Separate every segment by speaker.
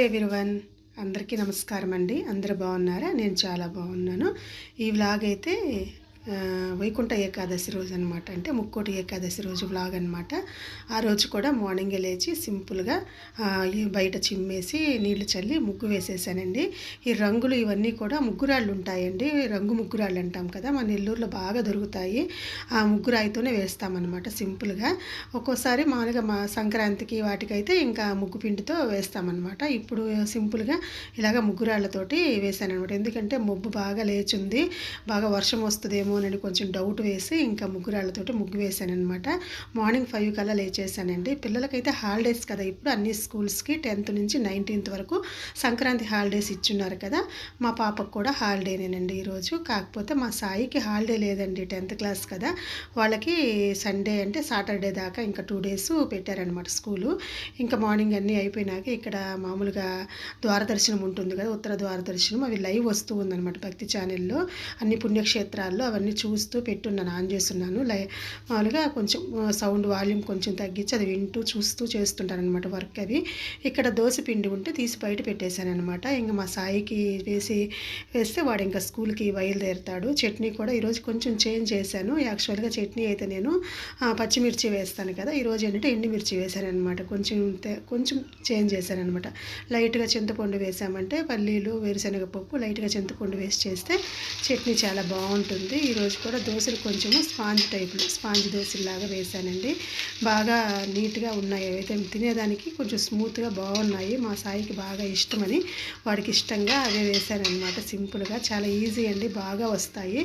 Speaker 1: Hello everyone అందరికీ నమస్కారం అండి అందరూ బాగున్నారా? నేను చాలా బాగున్నాను. ఈ వ్లాగ్ అయితే వైకుంఠ ఏకాదశి రోజు అనమాట అంటే ముక్కోటి ఏకాదశి రోజు వ్లాగ్ అనమాట ఆ రోజు కూడా మార్నింగే లేచి సింపుల్గా బయట చిమ్మేసి నీళ్ళు చల్లి ముగ్గు వేసేసానండి. ఈ రంగులు ఇవన్నీ కూడా ముగ్గురాళ్ళు ఉంటాయండి. రంగు ముగ్గురాళ్ళు అంటాం కదా మన నెల్లూరులో బాగా దొరుకుతాయి. ఆ ముగ్గురాయితోనే వేస్తామన్నమాట సింపుల్గా ఒక్కోసారి మామూలుగా మా సంక్రాంతికి వాటికైతే ఇంకా ముగ్గు పిండితో వేస్తామన్నమాట ఇప్పుడు సింపుల్గా ఇలాగ ముగ్గురాళ్ళతోటి వేసాను అనమాట ఎందుకంటే మొబ్బు బాగా లేచుంది బాగా వర్షం వస్తుందేమో అని కొంచెం డౌట్ వేసి ఇంకా ముగ్గురాళ్ళతోటి ముగ్గు వేసాను అనమాట మార్నింగ్ ఫైవ్ కల్లా లేచేసానండి పిల్లలకైతే హాలిడేస్ కదా. ఇప్పుడు అన్ని స్కూల్స్కి టెన్త్ నుంచి నైన్టీన్త్ వరకు సంక్రాంతి హాలిడేస్ ఇచ్చున్నారు కదా. మా పాపకు కూడా హాలిడేనేనండి ఈరోజు కాకపోతే మా సాయికి హాలిడే లేదండి టెన్త్ క్లాస్ కదా. వాళ్ళకి సండే అంటే సాటర్డే దాకా ఇంకా టూ డేస్ పెట్టారనమాట స్కూలు ఇంకా మార్నింగ్ అన్నీ అయిపోయినాక ఇక్కడ మామూలుగా ద్వారదర్శనం ఉంటుంది కదా. ఉత్తర ద్వారదర్శనం అవి లైవ్ వస్తూ ఉందన్నమాట భక్తి ఛానల్లో అన్ని పుణ్యక్షేత్రాల్లో అవన్నీ అవన్నీ చూస్తూ పెట్టున్నాను ఆన్ చేస్తున్నాను. లై మామూలుగా కొంచెం సౌండ్ వాల్యూమ్ కొంచెం తగ్గించి అది వింటూ చూస్తూ చేస్తుంటాను అనమాట వర్క్ అది. ఇక్కడ దోశ పిండి ఉంటే తీసి బయట పెట్టేశాను అనమాట ఇంకా మా సాయికి వేసి వేస్తే వాడు ఇంకా స్కూల్కి బయలుదేరుతాడు. చట్నీ కూడా ఈరోజు కొంచెం చేంజ్ చేశాను. యాక్చువల్గా చట్నీ అయితే నేను పచ్చిమిర్చి వేస్తాను కదా ఈరోజు ఏంటంటే ఎండుమిర్చి వేశాను అనమాట కొంచెం కొంచెం చేంజ్ చేశాను అనమాట లైట్గా చింతపండు వేసామంటే పల్లీలు వేరుశనగ పప్పు లైట్గా చింతపండు వేసి చేస్తే చట్నీ చాలా బాగుంటుంది. ఈరోజు కూడా దోశలు కొంచెము స్పాంజ్ టైప్లో స్పాంజ్ దోశలాగా వేశానండి బాగా నీట్గా ఉన్నాయి. అయితే తినేదానికి కొంచెం స్మూత్గా బాగున్నాయి. మా సాయికి బాగా ఇష్టమని వాడికి ఇష్టంగా అవే వేశానమాట సింపుల్గా చాలా ఈజీ అండి బాగా వస్తాయి.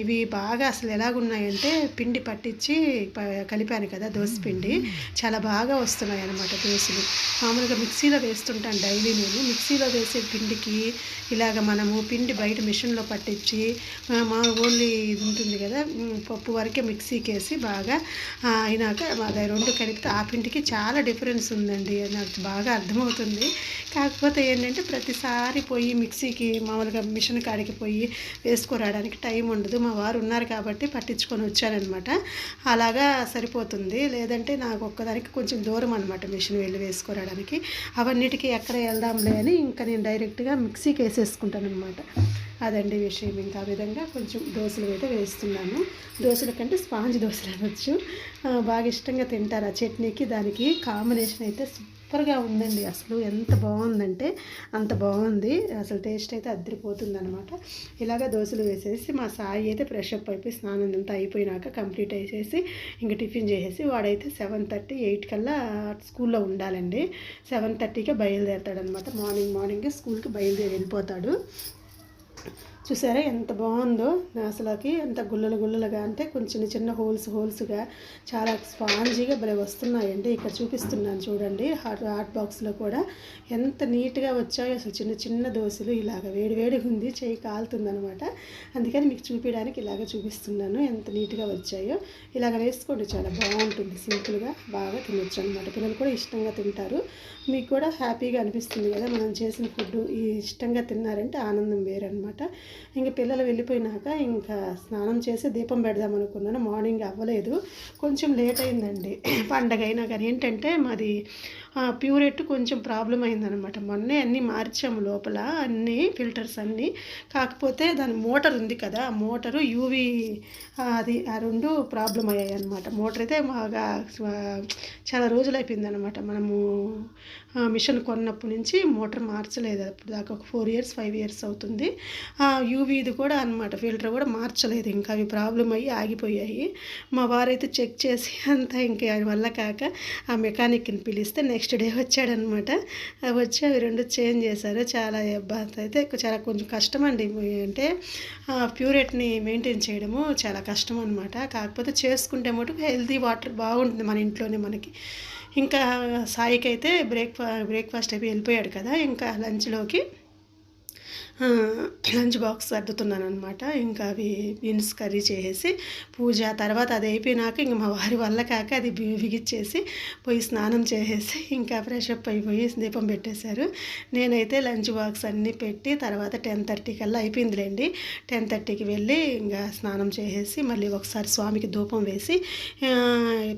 Speaker 1: ఇవి బాగా అసలు ఎలాగున్నాయంటే పిండి పట్టించి కలిపాను కదా దోశ పిండి. చాలా బాగా వస్తున్నాయి అన్నమాట దోశలు. మామూలుగా మిక్సీలో వేస్తుంటాను డైలీ నేను. మిక్సీలో వేసే పిండికి ఇలాగ మనము పిండి బయట మిషన్లో పట్టించి మా ఓన్లీ ఇది ఉంటుంది కదా పప్పు వరకే మిక్సీకి వేసి బాగా అయినాక అది రెండు కలిపితే ఆ పిండికి చాలా డిఫరెన్స్ ఉందండి నాకు బాగా అర్థమవుతుంది. కాకపోతే ఏంటంటే ప్రతిసారి పోయి మిక్సీకి మామూలుగా మిషన్ కాడికి పోయి వేసుకురావడానికి టైం ఉండదు. మా వారు ఉన్నారు కాబట్టి పట్టించుకొని వచ్చానమాట అలాగా సరిపోతుంది. లేదంటే నాకు ఒక్కదానికి కొంచెం దూరం అనమాట మిషన్ వెళ్ళి వేసుకురావడానికి అవన్నిటికీ ఎక్కడ వెళ్దాంలే అని ఇంకా నేను డైరెక్ట్గా మిక్సీకి వేసేసుకుంటాను అనమాట అదండి విషయం. ఇంకా ఆ విధంగా కొంచెం దోశలు అయితే వేస్తున్నాను. దోశల కంటే స్పాంజ్ దోశలు అనొచ్చు. బాగా ఇష్టంగా తింటారు ఆ చట్నీకి. దానికి కాంబినేషన్ అయితే సూపర్గా ఉందండి. అసలు ఎంత బాగుందంటే అంత బాగుంది. అసలు టేస్ట్ అయితే అద్దరిపోతుంది అనమాట ఇలాగ దోశలు వేసేసి మా సాయి అయితే ఫ్రెష్ అప్ అయిపోయి స్నానం అంతా అయిపోయినాక కంప్లీట్ అయ్యేసి ఇంకా టిఫిన్ చేసేసి వాడైతే సెవెన్ థర్టీ ఎయిట్ కల్లా స్కూల్లో ఉండాలండి. సెవెన్ థర్టీకే బయలుదేరుతాడనమాట మార్నింగ్ మార్నింగే స్కూల్కి బయలుదేరి వెళ్ళిపోతాడు. చూసారా ఎంత బాగుందో? అసలుకి ఎంత గుల్లలు గుల్లలుగా అంటే కొంచెం చిన్న హోల్స్ హోల్స్గా చాలా స్పాంజీగా భలే వస్తున్నాయండి. ఇక్కడ చూపిస్తున్నాను చూడండి. హాట్ హాట్ బాక్స్లో కూడా ఎంత నీట్గా వచ్చాయో అసలు చిన్న చిన్న దోశలు ఇలాగ వేడివేడిగా ఉంది. చేయి కాలుతుంది అనమాట అందుకని మీకు చూపించడానికి ఇలాగ చూపిస్తున్నాను. ఎంత నీట్గా వచ్చాయో. ఇలాగ వేసుకోండి. చాలా బాగుంటుంది. సింపుల్గా బాగా తినొచ్చు అనమాట పిల్లలు కూడా ఇష్టంగా తింటారు. మీకు కూడా హ్యాపీగా అనిపిస్తుంది కదా మనం చేసిన ఫుడ్ ఈ ఇష్టంగా తిన్నారంటే ఆనందం వేరనమాట ఇంక పిల్లలు వెళ్ళిపోయినాక ఇంకా స్నానం చేసి దీపం పెడదాం అనుకున్నాను. మార్నింగ్ అవ్వలేదు. కొంచెం లేట్ అయిందండి. పండగ అయినా కానీ. ఏంటంటే మాది ప్యూరెట్ కొంచెం ప్రాబ్లం అయిందనమాట. మొన్నే అన్నీ మార్చాము లోపల అన్నీ ఫిల్టర్స్ అన్నీ. కాకపోతే దాని మోటార్ ఉంది కదా ఆ మోటారు యూవి అది ఆ రెండు ప్రాబ్లం అయ్యాయి అనమాట మోటార్ అయితే బాగా చాలా రోజులు అయిపోయింది అనమాట మనము మిషన్ కొన్నప్పటి నుంచి మోటార్ మార్చలేదు. అప్పుడు దాకా ఒక ఫోర్ ఇయర్స్ ఫైవ్ ఇయర్స్ అవుతుంది. ఆ యూవీది కూడా అనమాట ఫిల్టర్ కూడా మార్చలేదు. ఇంకా అవి ప్రాబ్లం అయ్యి ఆగిపోయాయి. మా వారైతే చెక్ చేసి అంతా ఇంకా అది వల్ల కాక ఆ మెకానిక్ని పిలిస్తే నెక్స్ట్ డే వచ్చాడనమాట. వచ్చి అవి రెండు చేంజ్ చేశారు. చాలా ఇబ్బంది అయితే చాలా కొంచెం కష్టం అండి అంటే ప్యూరెట్ని మెయింటైన్ చేయడము చాలా కష్టం అనమాట కాకపోతే చేసుకుంటే మటుకు హెల్తీ వాటర్ బాగుంటుంది మన ఇంట్లోనే మనకి. ఇంకా సాయికి అయితే బ్రేక్ఫా బ్రేక్ఫాస్ట్ అయిపోయి వెళ్ళిపోయాడు కదా. ఇంకా లంచ్లోకి లంచ్ బాక్స్ సర్దుతున్నాను అనమాట ఇంకా అవి బీన్స్ కర్రీ చేసేసి పూజ తర్వాత అది అయిపోయినాక ఇంక మా వారి వల్ల కాక అది బిగిచ్చేసి పోయి స్నానం చేసేసి ఇంకా ఫ్రెష్ అప్ అయిపోయి దీపం పెట్టేశారు. నేనైతే లంచ్ బాక్స్ అన్నీ పెట్టి తర్వాత టెన్ థర్టీ కల్లా అయిపోయిందిలేండి. టెన్ థర్టీకి వెళ్ళి ఇంకా స్నానం చేసేసి మళ్ళీ ఒకసారి స్వామికి ధూపం వేసి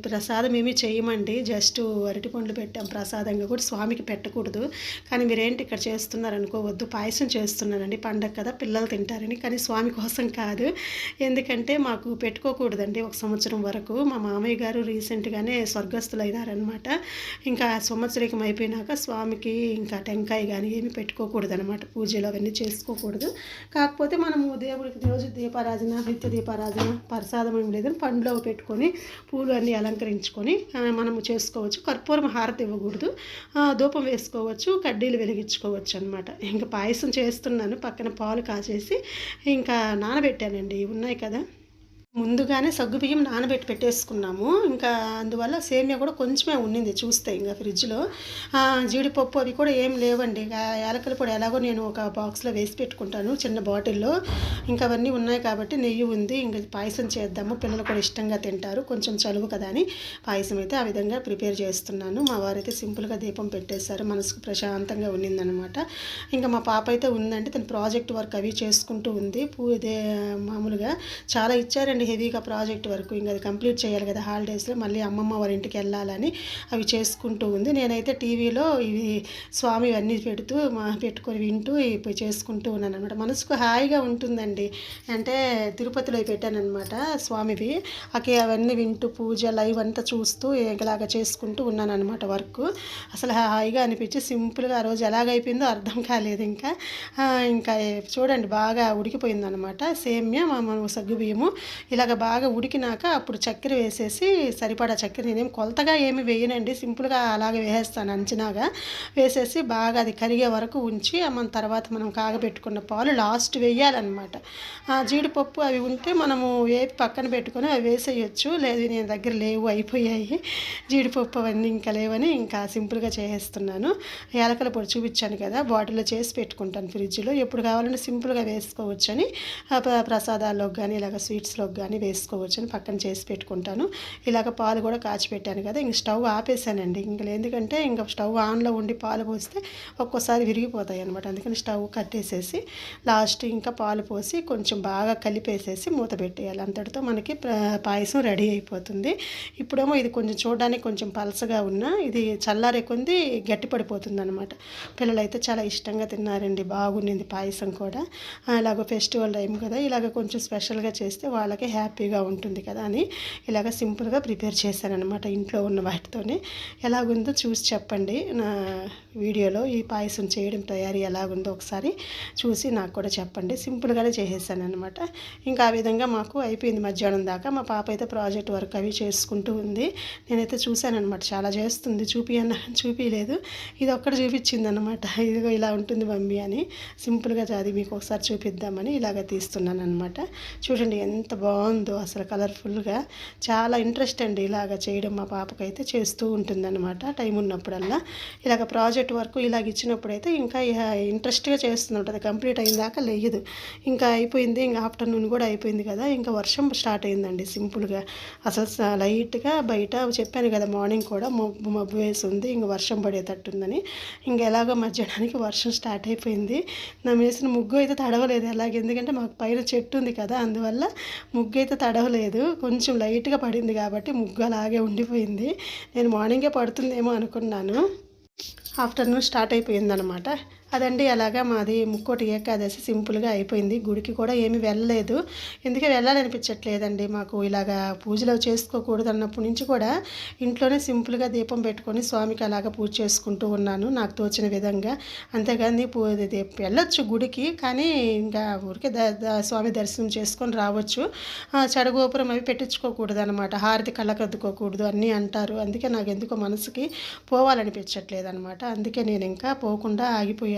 Speaker 1: ప్రసాదం ఏమీ చేయమండి. జస్ట్ అరటి పండ్లు పెట్టాం. ప్రసాదంగా కూడా స్వామికి పెట్టకూడదు. కానీ మీరేంటి ఇక్కడ చేస్తున్నారనుకోవద్దు పాయసం చేస్తున్నారు చేస్తున్నానండి. పండగ కదా పిల్లలు తింటారని. కానీ స్వామి కోసం కాదు. ఎందుకంటే మాకు పెట్టుకోకూడదండి ఒక సంవత్సరం వరకు. మా మామయ్య గారు రీసెంట్గానే స్వర్గస్థులు అయినారనమాట ఇంకా సంవత్సరం సంవత్సరికం అయిపోయినాక స్వామికి ఇంకా టెంకాయ కానీ ఏమి పెట్టుకోకూడదనమాట పూజలు అవన్నీ చేసుకోకూడదు. కాకపోతే మనము దేవుడికి రోజు దీపారాధన నిత్య దీపారాధన ప్రసాదం ఏం లేదని పండ్లో పెట్టుకొని పూలు అన్నీ అలంకరించుకొని మనము చేసుకోవచ్చు. కర్పూరం హారతి ఇవ్వకూడదు. ధూపం వేసుకోవచ్చు కడ్డీలు వెలిగించుకోవచ్చు అనమాట ఇంకా పాయసం చేస్తున్న పెట్టుకున్నాను పక్కన పాలు కాచేసి ఇంకా నానబెట్టానండి. ఇవి ఉన్నాయి కదా? ముందుగానే సగ్గుబియ్యం నానబెట్టి పెట్టేసుకున్నాము. ఇంకా అందువల్ల సేమియా కూడా కొంచెమే ఉండింది చూస్తే ఇంకా ఫ్రిడ్జ్లో. జీడిపప్పు అవి కూడా ఏం లేవండి. ఇంకా పొడి ఎలాగో నేను ఒక బాక్స్లో వేసి పెట్టుకుంటాను చిన్న బాటిల్లో. ఇంకా అవన్నీ ఉన్నాయి కాబట్టి నెయ్యి ఉంది. ఇంకా పాయసం చేద్దాము. పిల్లలు కూడా ఇష్టంగా తింటారు. కొంచెం చలువు కదా అని పాయసం అయితే ఆ విధంగా ప్రిపేర్ చేస్తున్నాను. మా వారైతే సింపుల్గా దీపం పెట్టేశారు. మనసుకు ప్రశాంతంగా ఉన్నిందనమాట. ఇంకా మా పాప అయితే ఉందంటే తన ప్రాజెక్ట్ వర్క్ అవి చేసుకుంటూ ఉంది. పూ ఇదే మామూలుగా చాలా ఇచ్చారండి. హెవీగా ప్రాజెక్ట్ వరకు. ఇంకా అది కంప్లీట్ చేయాలి కదా హాలిడేస్లో. మళ్ళీ అమ్మమ్మ వారి ఇంటికి వెళ్ళాలని అవి చేసుకుంటూ ఉంది. నేనైతే టీవీలో ఇవి స్వామి అన్నీ పెడుతూ మా పెట్టుకొని వింటూ ఇప్పుడు చేసుకుంటూ ఉన్నాను అనమాట మనసుకు హాయిగా ఉంటుందండి. అంటే తిరుపతిలో పెట్టానమాట స్వామివి. అకే అవన్నీ వింటూ పూజ లైవ్ అంతా చూస్తూ ఇలాగ చేసుకుంటూ ఉన్నాను అనమాట వర్క్. అసలు హాయిగా అనిపించి సింపుల్గా ఆ రోజు ఎలాగైపోయిందో అర్థం కాలేదు ఇంకా. ఇంకా చూడండి బాగా ఉడికిపోయిందనమాట సేమ్య మా సగ్గుబియ్యము. సగ్గు బియ్యము ఇలాగ బాగా ఉడికినాక అప్పుడు చక్కెర వేసేసి సరిపడా చక్కెర నేనేం కొలతగా ఏమి వేయనండి. సింపుల్గా అలాగే వేసేస్తాను అంచనాగా. వేసేసి బాగా అది కరిగే వరకు ఉంచి మన తర్వాత మనం కాగబెట్టుకున్న పాలు లాస్ట్ వేయాలన్నమాట. ఆ జీడిపప్పు అవి ఉంటే మనము వేపి పక్కన పెట్టుకొని అవి వేసేయచ్చు. లేదు నేను దగ్గర లేవు అయిపోయాయి. జీడిపప్పు అవన్నీ ఇంకా లేవని ఇంకా సింపుల్గా చేసేస్తున్నాను. యాలకల పొడి చూపించాను కదా బాటిల్లో చేసి పెట్టుకుంటాను ఫ్రిడ్జ్లో. ఎప్పుడు కావాలంటే సింపుల్గా వేసుకోవచ్చని ఆ ప్ర- ప్రసాదాల్లోకి కానీ ఇలాగ స్వీట్స్లోకి కానీ వేసుకోవచ్చని పక్కన చేసి పెట్టుకుంటాను. ఇలాగ పాలు కూడా కాచి పెట్టాను కదా ఇంక స్టవ్ ఆపేసానండి. ఇంకా ఎందుకంటే ఇంకా స్టవ్ ఆన్లో ఉండి పాలు పోస్తే ఒక్కోసారి విరిగిపోతాయి అనమాట అందుకని స్టవ్ కట్టేసేసి లాస్ట్ ఇంకా పాలు పోసి కొంచెం బాగా కలిపేసేసి మూత పెట్టేయాలి. అంతటితో మనకి పాయసం రెడీ అయిపోతుంది. ఇప్పుడేమో ఇది కొంచెం చూడడానికి కొంచెం పలసగా ఉన్న ఇది చల్లారే కొంది గట్టి పడిపోతుంది అనమాట పిల్లలైతే చాలా ఇష్టంగా తిన్నారండి. బాగుండింది పాయసం కూడా. ఇలాగ ఫెస్టివల్ టైం కదా ఇలాగ కొంచెం స్పెషల్గా చేస్తే వాళ్ళకి హ్యాపీగా ఉంటుంది కదా అని ఇలాగ సింపుల్గా ప్రిపేర్ చేశాను అనమాట ఇంట్లో ఉన్న వాటితోనే. ఎలాగుందో చూసి చెప్పండి. నా వీడియోలో ఈ పాయసం చేయడం తయారీ ఎలాగుందో ఒకసారి చూసి నాకు కూడా చెప్పండి. సింపుల్గానే చేసేసాను అనమాట ఇంకా ఆ విధంగా మాకు అయిపోయింది మధ్యాహ్నం దాకా. మా పాప అయితే ప్రాజెక్ట్ వర్క్ అవి చేసుకుంటూ ఉంది. నేనైతే చూశానమాట చాలా చేస్తుంది. చూపి అన్న చూపించలేదు ఇది ఒక్కటి చూపించింది అనమాట ఇదిగో ఇలా ఉంటుంది మమ్మీ అని. సింపుల్గా అది మీకు ఒకసారి చూపిద్దామని ఇలాగ తీస్తున్నాను అనమాట చూడండి ఎంత బాగుంది. బాగుందో అసలు కలర్ఫుల్గా. చాలా ఇంట్రెస్ట్ అండి ఇలాగ చేయడం మా పాపకైతే చేస్తూ ఉంటుందన్నమాట టైం ఉన్నప్పుడల్లా. ఇలాగ ప్రాజెక్ట్ వర్క్ ఇలాగ ఇచ్చినప్పుడైతే ఇంకా ఇంట్రెస్ట్గా చేస్తుంది కంప్లీట్ అయిన దాకా లేదు. ఇంకా అయిపోయింది ఇంకా ఆఫ్టర్నూన్ కూడా అయిపోయింది కదా ఇంకా వర్షం స్టార్ట్ అయిందండి సింపుల్గా. అసలు లైట్గా బయట చెప్పాను కదా మార్నింగ్ కూడా మబ్బు మబ్బు వేసి ఉంది ఇంకా వర్షం పడేటట్టుందని. ఇంకా ఎలాగో మధ్యాహ్నానికి వర్షం స్టార్ట్ అయిపోయింది. నా వేసిన ముగ్గు అయితే తడవలేదు ఎలాగ ఎందుకంటే మాకు పైన చెట్టు ఉంది కదా అందువల్ల ముగ్గు అయితే తడవలేదు. కొంచెం లైట్గా పడింది కాబట్టి ముగ్గు అలాగే ఉండిపోయింది. నేను మార్నింగే పడుతుందేమో అనుకున్నాను. ఆఫ్టర్నూన్ స్టార్ట్ అయిపోయిందనమాట. అదండి అలాగా మాది ముక్కోటి ఏకాదశి సింపుల్గా అయిపోయింది. గుడికి కూడా ఏమీ వెళ్ళలేదు. ఎందుకే వెళ్ళాలనిపించట్లేదండి మాకు ఇలాగా పూజలు చేసుకోకూడదు అన్నప్పటి నుంచి కూడా ఇంట్లోనే సింపుల్గా దీపం పెట్టుకొని స్వామికి అలాగా పూజ చేసుకుంటూ ఉన్నాను నాకు తోచిన విధంగా. అంతేగాని పూ వెళ్ళొచ్చు గుడికి కానీ ఇంకా ఊరికే ద స్వామి దర్శనం చేసుకొని రావచ్చు. చెడగోపురం అవి పెట్టించుకోకూడదు అనమాట హారతి కళ్ళకద్దుకోకూడదు అన్నీ అంటారు. అందుకే నాకు ఎందుకో మనసుకి పోవాలనిపించట్లేదు అనమాట అందుకే నేను ఇంకా పోకుండా ఆగిపోయాను.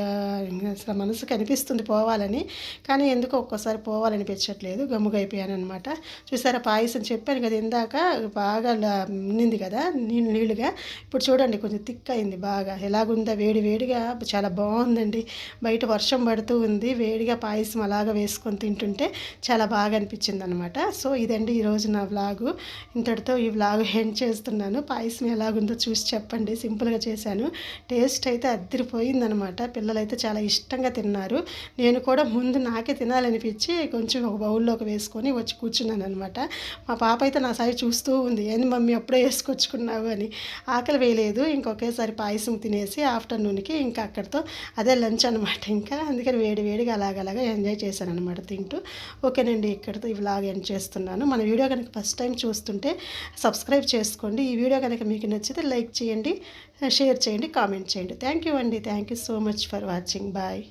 Speaker 1: మనసు కనిపిస్తుంది పోవాలని. కానీ ఎందుకో ఒక్కోసారి పోవాలనిపించట్లేదు గమ్ముగైపోయాను అనమాట చూసారా పాయసం చెప్పాను కదా ఇందాక బాగా ఉన్నింది కదా నీళ్ళు నీళ్ళుగా. ఇప్పుడు చూడండి కొంచెం థిక్ అయింది బాగా. ఎలాగుందా? వేడి వేడిగా చాలా బాగుందండి. బయట వర్షం పడుతూ ఉంది వేడిగా పాయసం అలాగా వేసుకొని తింటుంటే చాలా బాగా అనిపించింది అనమాట సో ఇదండి ఈరోజు నా వ్లాగు. ఇంతటితో ఈ వ్లాగ్ ఎండ్ చేస్తున్నాను. పాయసం ఎలాగుందో చూసి చెప్పండి. సింపుల్గా చేశాను. టేస్ట్ అయితే అద్దరిపోయిందనమాట పిల్లలైతే చాలా ఇష్టంగా తిన్నారు. నేను కూడా ముందు నాకే తినాలనిపించి కొంచెం ఒక బౌల్లోకి వేసుకొని వచ్చి కూర్చున్నాను అనమాట మా పాప అయితే నా సాయి చూస్తూ ఉంది. ఏంది మమ్మీ అప్పుడే వేసుకొచ్చుకున్నావు అని. ఆకలి వేయలేదు. ఇంకొకేసారి పాయసం తినేసి ఆఫ్టర్నూన్కి ఇంకా అక్కడితో అదే లంచ్ అనమాట ఇంకా. అందుకని వేడి వేడిగా అలాగలాగా ఎంజాయ్ చేశాను అనమాట తింటూ. ఓకేనండి ఇక్కడితో ఈ వ్లాగ్ ఎండ్ చేస్తున్నాను. మన వీడియో కనుక ఫస్ట్ టైం చూస్తుంటే సబ్స్క్రైబ్ చేసుకోండి. ఈ వీడియో కనుక మీకు నచ్చితే లైక్ చేయండి. షేర్ చేయండి కామెంట్ చేయండి. థ్యాంక్ యూ అండి. Thank you so much for watching bye